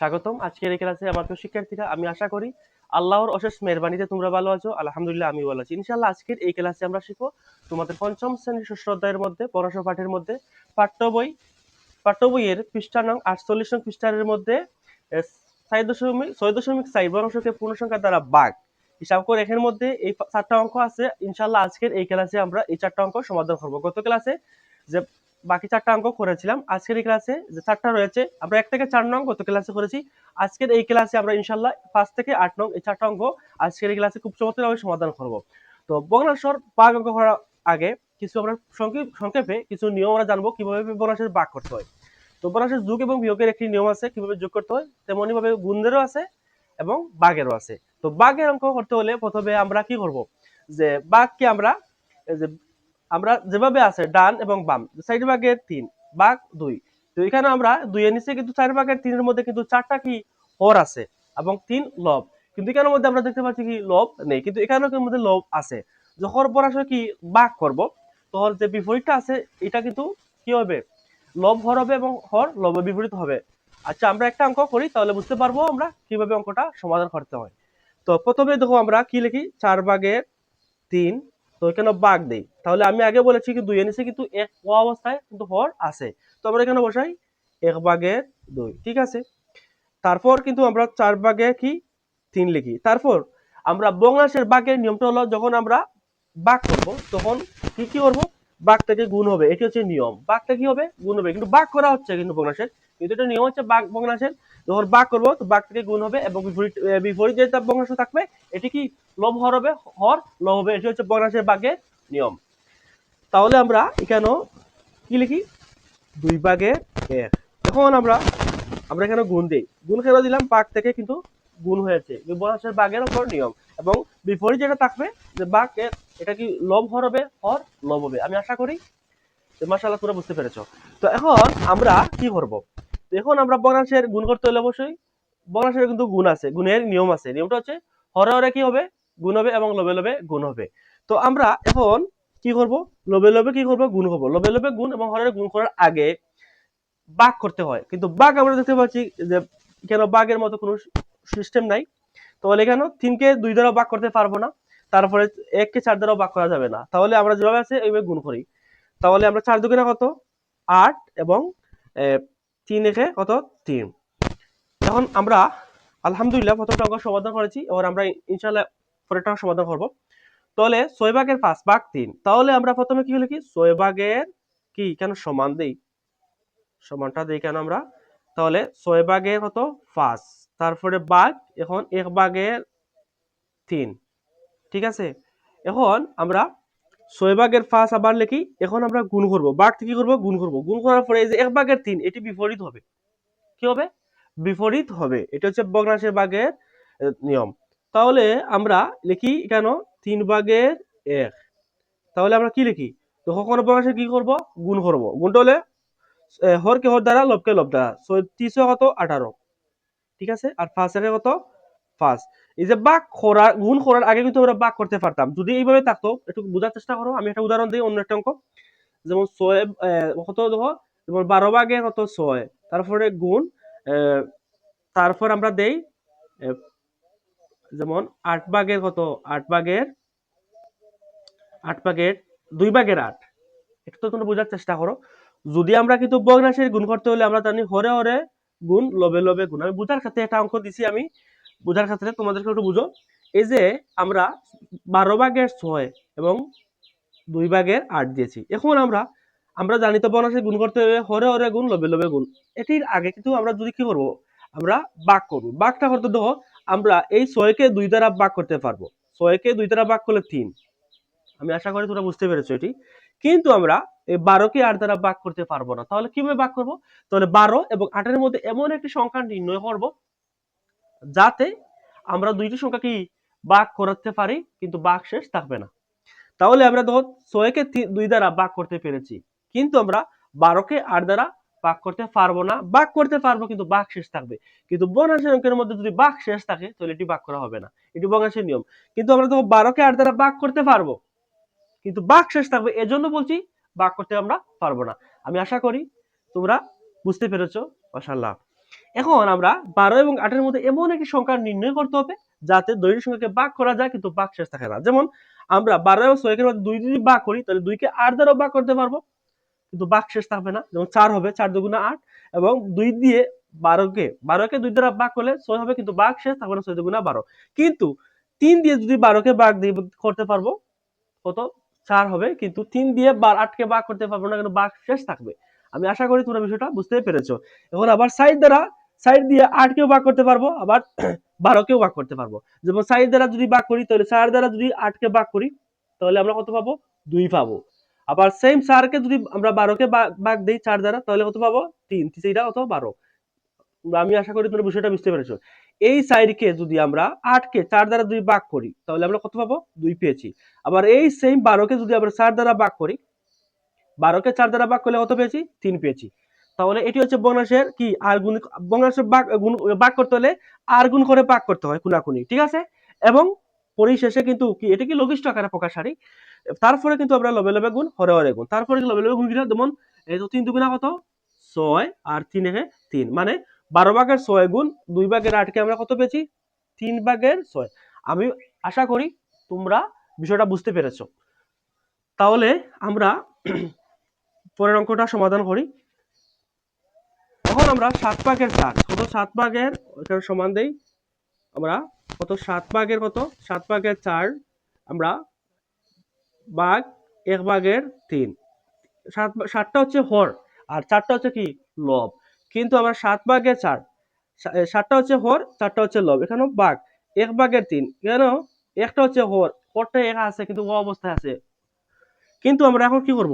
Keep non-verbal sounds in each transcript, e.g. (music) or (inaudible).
স্বাগতম। আজকের এই ক্লাসে আমার প্রিয় শিক্ষার্থীরা, আমি আশা করি আল্লাহর অশেষ মেহরবানিতে তোমরা ভালো আছো। আলহামদুলিল্লাহ আমি ভালো আছি। ইনশাআল্লাহ আজকের এই ক্লাসে আমরা শিখব তোমাদের পঞ্চম শ্রেণির ষষ্ঠ অধ্যায়ের মধ্যে, পড়াশোনা পাঠের মধ্যে, পাঠ্য বই, পাঠ্য বইয়ের পৃষ্ঠা নং আটচল্লিশ নং পৃষ্ঠার মধ্যে ছয় দশমিক ছয় দশমিক চার বর্ণসংখ্যা পূর্ণ সংখ্যা দ্বারা বাঘ হিসাব করে এখানের মধ্যে এই চারটা অঙ্ক আছে। ইনশাআল্লাহ আজকের এই ক্লাসে আমরা এই চারটা অঙ্ক সমাধান করব। গত ক্লাসে যে বাকি চারটা অঙ্ক করেছিলাম। আজকের এই ক্লাসে যে চারটা রয়েছে, আমরা এক থেকে চার নং গত ক্লাসে করেছি। আজকের এই ক্লাসে আমরা ইনশাল্লাহ পাঁচ থেকে আট নং এই চারটা অঙ্ক আজকের এই ক্লাসে খুব চমৎকারভাবে সমাধান করব। তো বর্ণাসর বাঘ অঙ্ক করার আগে কিছু আমরা সংক্ষেপ- কিছু নিয়ম আমরা জানব, কীভাবে বর্ণাসের বাঘ করতে হয়। তো বর্ণাসের যোগ এবং বিয়োগের একটি নিয়ম আছে, কীভাবে যোগ করতে হয় তেমনি ভাবে গুণদেরও আছে এবং বাঘেরও আছে। তো বাঘের অঙ্ক করতে হলে প্রথমে আমরা কি করব? যে বাঘকে আমরা যে আমরা যেভাবে আছে ডান এবং বাম সাইড ভাগের তিন বাঘ দুই। তো এখানে আমরা দুইয়ের নিচে কিন্তু চার ভাগের তিনের মধ্যে কিন্তু চারটা কি? হর আছে এবং তিন লব। কিন্তু এখানের মধ্যে আমরা দেখতে পাচ্ছি কি? লব নেই। কিন্তু এখানেও মধ্যে লব আছে। যখন পর আসলে কি? বাঘ করব। তখন যে বিপরীতটা আছে, এটা কিন্তু কি হবে? লব হর হবে এবং হর লব বিপরীত হবে। আচ্ছা আমরা একটা অঙ্ক করি, তাহলে বুঝতে পারব আমরা কীভাবে অঙ্কটা সমাধান করতে হয়। তো প্রথমে দেখো আমরা কি লিখি? চার ভাগের তিন তো এখানে বাঘ দেই তাহলে আমি আগে বলেছি কি দুই এনেছি কিন্তু এক ক অবস্থায় কিন্তু হর আছে। তো আমরা এখানে বসাই এক বাঘের দুই, ঠিক আছে? তারপর কিন্তু আমরা চার বাঘে কি? তিন লিখি। তারপর আমরা বংলাদেশের বাঘের নিয়মটা হলো যখন আমরা বাঘ করব তখন কি কি করব? বাঘ থেকে গুণ হবে, এটি হচ্ছে নিয়ম। বাঘটা কি হবে? গুণ হবে। কিন্তু বাঘ করা হচ্ছে কিন্তু বংলাদেশের কিন্তু এটা নিয়ম হচ্ছে বাঘ বংলাদেশের যখন বাঘ করব, তো বাঘ থেকে গুণ হবে এবং বিপরীত বিপরীত যেটা বংলাদেশ থাকবে, এটি কি লব হর হবে? হর, লব হবে। এটি হচ্ছে বংলাদেশের বাঘের নিয়ম। তাহলে আমরা এখানেও কি লিখি? দুই ভাগের এক এখন আমরা আমরা এখানে গুণ দিই। গুণ কেন দিলাম? বাঘ থেকে কিন্তু গুণ হয়েছে। বংলাদেশের বাঘের উপর নিয়ম। এবং বিপরীত যেটা থাকবে, যে বাঘ এটা কি লব হর হবে? হর লব হবে। আমি আশা করি মাসাল্লাহ তোমরা বুঝতে পেরেছ। তো এখন আমরা কি করব? এখন আমরা বংলাদেশের গুণ করতে হলে অবশ্যই বংলাদেশের কিন্তু গুণ আছে, গুণের নিয়ম আছে। নিয়মটা হচ্ছে হরে হরে কি হবে? গুণ হবে এবং লবে লোভে গুণ হবে। তো আমরা এখন কি করব? লবে লোভে কি করব? গুণ করব। লবে লোভে গুণ এবং হরে গুণ করার আগে বাঘ করতে হয়। কিন্তু বাঘ আমরা দেখতে পাচ্ছি যে কেন বাঘের মতো কোনো সিস্টেম নাই। তাহলে কেন তিনকে দুই দ্বারা বাঘ করতে পারব না। তারপরে এককে চার দ্বারা বাঘ করা যাবে না। তাহলে আমরা যেভাবে আছে, এইভাবে গুণ করি। তাহলে আমরা চার দুগুণে কত? আট এবং তিন একে কত? তিন। এখন আমরা আলহামদুলিল্লাহ প্রথমটা অঙ্ক সমাধান করেছি। এবার আমরা ইনশাল্লাহ পরেরটা সমাধান করব। তাহলে ছয় ভাগের পাঁচ ভাগ তিন। তাহলে আমরা প্রথমে কি লিখি ছয় ভাগের কি? কেন? সমান দেই। সমানটা দেই কেন আমরা? তাহলে ছয় ভাগের কত? পাঁচ। তারপরে ভাগ এখন এক ভাগের তিন। ঠিক আছে? এখন আমরা ছয় ভাগের পাঁচ আবার লিখি, এখন আমরা গুণ করব। বাঘ থেকে করব? গুণ করব। গুণ করার পরে এই যে এক ভাগের তিন, এটি বিপরীত হবে। কি হবে? বিপরীত হবে। এটা হচ্ছে ভগ্নাংশের ভাগের নিয়ম। তাহলে আমরা লিখি কেন? তিন ভাগের এক। তাহলে আমরা কি লিখি? তো কখনো ভগ্নাংশে কি করব? গুণ করব। গুণটা হলে হরকে হর দ্বারা লবকে লব দ্বারা। তিনশো কত? আঠারো। ঠিক আছে? আর পাঁচ, একে কত? পাঁচ। এই যে বাক করার গুণ করার আগে কিন্তু আমরা বাক করতে পারতাম। যদি এইভাবে থাকতো, একটু বোঝার চেষ্টা করো, আমি একটা উদাহরণ দিই অন্য একটা অঙ্ক। যেমন ছয় কত দেখো? যেমন বারো ভাগে কত? ছয়। তারপরে গুণ তারপর আমরা দেই যেমন আট ভাগের কত? আট ভাগের আট ভাগের, দুই ভাগের আট। একটু তো তোমরা বোঝার চেষ্টা করো। যদি আমরা কিন্তু ভগ্নাংশের গুণ করতে হলে আমরা জানি হরে হরে গুণ, লবে লবে গুণ। আমি বোঝার ক্ষেত্রে একটা অঙ্ক দিছি আমি। বোঝার ক্ষেত্রে তোমাদেরকে একটু বুঝো। এই যে আমরা বারো ভাগের ছয় এবং দুই ভাগের আট দিয়েছি। এখন আমরা আমরা জানি তো বনাসে গুণ করতে হবে, হরে হরে গুণ লবে লবে গুণ। এটির আগে কিন্তু আমরা যদি কি করব, আমরা বাক করব। বাকটা করতে দেখো, আমরা এই ছয়কে দুই দ্বারা বাক করতে পারব। ছয়কে দুই দ্বারা বাক করলে তিন। আমি আশা করি তোমরা বুঝতে পেরেছ এটি। কিন্তু আমরা এই বারোকে আট দ্বারা বাক করতে পারব না। তাহলে কীভাবে বাক করব? তাহলে বারো এবং আটের মধ্যে এমন একটি সংখ্যা নির্ণয় করব যাতে আমরা দুইটি সংখ্যা কি বাক করতে পারি, কিন্তু বাক শেষ থাকবে না। তাহলে আমরা ধর ছয়কে দুই দ্বারা বাক করতে পেরেছি, কিন্তু আমরা বারোকে আট দ্বারা বাক করতে পারব না। বাক করতে পারব, কিন্তু বাক শেষ থাকবে। কিন্তু বর্ণাংশের অঙ্কের মধ্যে যদি বাক শেষ থাকে, তাহলে এটি বাক করা হবে না। এটি বর্ণাংশের নিয়ম। কিন্তু আমরা দেখো বারোকে আট দ্বারা বাক করতে পারব। কিন্তু বাক শেষ থাকবে, এজন্য বলছি বাক করতে আমরা পারব না। আমি আশা করি তোমরা বুঝতে পেরেছ। মাশাআল্লাহ। এখন আমরা বারো এবং আটের মধ্যে এমন একটি সংখ্যা নির্ণয় করতে হবে যাতে দৈনিক সংখ্যাকে ভাগ করা যায়, কিন্তু ভাগ শেষ থাকে না। যেমন আমরা বারো এবং ছয়কের মধ্যে দুই যদি ভাগ করি, তাহলে দুইকে আট দ্বারাও ভাগ করতে পারব, কিন্তু ভাগ শেষ থাকবে না। যেমন চার হবে, চার দুগুণে আট, এবং দুই দিয়ে বারোকে বারোকে দুই দ্বারা ভাগ করলে ছয় হবে, কিন্তু ভাগ শেষ থাকবে না, ছয় দুগুণা বারো। কিন্তু তিন দিয়ে যদি বারোকে ভাগ দিয়ে করতে পারব, কত? চার হবে, কিন্তু তিন দিয়ে বার আটকে ভাগ করতে পারব না, কিন্তু ভাগ শেষ থাকবে। আমি আশা করি তোমরা বিষয়টা বুঝতে পেরেছ। এখন আবার সাইড দ্বারা সাইড দিয়ে আটকেও ভাগ করতে পারব, আবার (clears throat) বারোকেও ভাগ করতে পারব। যেমন সাইড দ্বারা যদি ভাগ করি, তাহলে চার দ্বারা যদি আটকে ভাগ করি, তাহলে আমরা কত পাবো? দুই পাবো। আবার সেম চারকে যদি আমরা বারোকে ভাগ দিই চার দ্বারা, তাহলে কত পাবো? তিন। সেইটা কত বারো। আমি আশা করি তোমরা বিষয়টা বুঝতে পেরেছ। এই সাইডকে যদি আমরা আটকে চার দ্বারা দুই ভাগ করি, তাহলে আমরা কত পাবো? দুই পেয়েছি। আবার এই সেম বারোকে যদি আমরা চার দ্বারা ভাগ করি বারোকে চার দ্বারা ভাগ করলে কত পেয়েছি? তিন পেয়েছি। তাহলে এটি হচ্ছে বংশের কি? আর গুণ বংশের ভাগ, গুণ করতে হলে আর গুণ করে ভাগ করতে হয় কুনাকুনি ঠিক আছে? এবং পরিশেষে কিন্তু কি, এটা কি লঘিষ্ঠ আকারে প্রকাশ হারি তারপরে কিন্তু আমরা লবে লবে গুণ, হরে হরে গুণ। তারপরে লবে লবে গুণ কিনা যেমন এই তো তিন দুগুণা কত? ছয় আর তিন একে তিন। মানে বারো ভাগের ছয় গুণ, দুই ভাগের আটকে আমরা কত পেয়েছি? তিন ভাগের ছয়। আমি আশা করি তোমরা বিষয়টা বুঝতে পেরেছ। তাহলে আমরা পরের অঙ্কটা সমাধান করি। এখন আমরা সাত ভাগের চার, কত সাত ভাগের এখানে সমান দেই। আমরা কত সাত ভাগের কত? সাত ভাগের চার, আমরা বাঘ এক ভাগের তিন। সাত সাতটা হচ্ছে হর, আর চারটা হচ্ছে কি? লব। কিন্তু আমরা সাত ভাগের চার সাতটা হচ্ছে হর, চারটা হচ্ছে লব। এখানেও বাঘ এক ভাগের তিন। কেন একটা হচ্ছে হর, হরটা এক আছে, কিন্তু অবস্থায় আছে। কিন্তু আমরা এখন কি করব?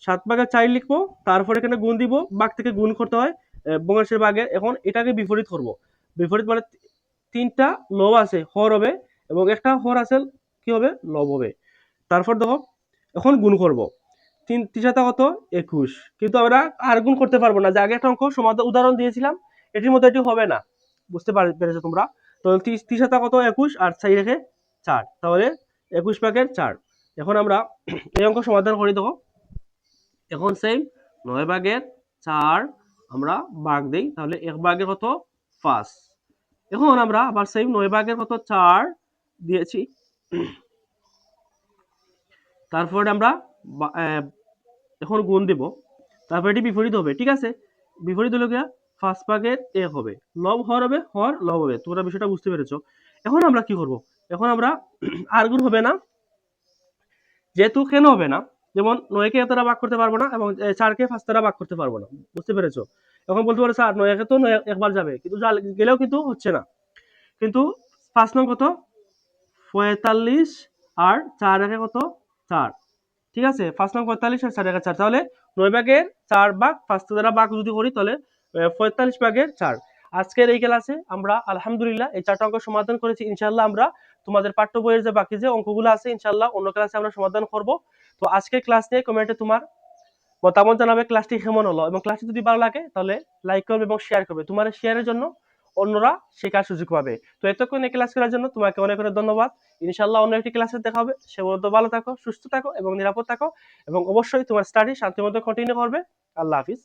সাত ভাগের চার লিখব, তারপর এখানে গুণ দিব, বাঘ থেকে গুণ করতে হয় বঙ্গাশের ভাগে এখন এটাকে বিপরীত করব। বিপরীত মানে তিনটা লব আছে, হর হবে এবং একটা হর আছে, কি হবে? লব হবে। তারপর দেখো, এখন গুণ করব। তিন তিন কত? একুশ। কিন্তু আমরা আর গুণ করতে পারব না। যে আগে একটা অঙ্ক সমাধান উদাহরণ দিয়েছিলাম, এটির মধ্যে এটি হবে না। বুঝতে পার- পেরেছ তোমরা? তো তিরিশ তিন কত? একুশ, আর চাই রেখে চার। তাহলে একুশ পাকের চার। এখন আমরা (clears throat) এই অঙ্ক সমাধান করি দেখো এখন সেম নয় ভাগের চার আমরা ভাগ দিই, তাহলে এক ভাগের কত? পাঁচ। এখন আমরা আবার সেম নয় ভাগের কত? চার দিয়েছি। তারপরে আমরা এখন গুণ দেব। তারপরে এটি বিপরীত হবে, ঠিক আছে? বিপরীত হলো গিয়া ফার্স্ট ভাগের এক হবে। লব হর হবে হর লব হবে। তোমরা বিষয়টা বুঝতে পেরেছ। এখন আমরা কি করব? এখন আমরা (clears throat) আর গুণ হবে না। যেহেতু কেন হবে না? যেমন নয়কে এতটা ভাগ করতে পারব না এবং চারকে পাঁচটা ভাগ করতে পারব না। বুঝতে পেরেছ? এখন বলতে পারো, স্যার, নয়কে তো একবার যাবে, কিন্তু গেলেও কিন্তু হচ্ছে না। কিন্তু পাঁচ নং কত? পঁয়তাল্লিশ আর চার একে কত? চার। ঠিক আছে? পাঁচ নং পঁয়তাল্লিশ আর চার একে চার। তাহলে নয় ভাগের চার ভাগ পাঁচটা দ্বারা ভাগ যদি করি, তাহলে পঁয়তাল্লিশ ভাগের চার। আজকের এই ক্লাসে আমরা আলহামদুলিল্লাহ এই চারটা অঙ্ক সমাধান করেছি। ইনশাল্লাহ আমরা তোমাদের পাঠ্য বইয়ের যে বাকি যে অঙ্কগুলো আছে ইনশাল্লাহ অন্য ক্লাসে আমরা সমাধান করব। তো আজকের ক্লাস নিয়ে কমেন্টে তোমার মতামত জানাবে ক্লাসটি কেমন হলো? এবং ক্লাসটি যদি ভালো লাগে, তাহলে লাইক করবে এবং শেয়ার করবে। তোমার শেয়ারের জন্য অন্যরা শেখার সুযোগ পাবে। তো এতক্ষণ এই ক্লাস করার জন্য তোমাকে অনেক অনেক ধন্যবাদ। ইনশাল্লাহ অন্য একটি ক্লাসে দেখা হবে। সে পর্যন্ত ভালো থাকো, সুস্থ থাকো এবং নিরাপদ থাকো। এবং অবশ্যই তোমার স্টাডি শান্তির মধ্যে কন্টিনিউ করবে। আল্লাহ হাফিজ।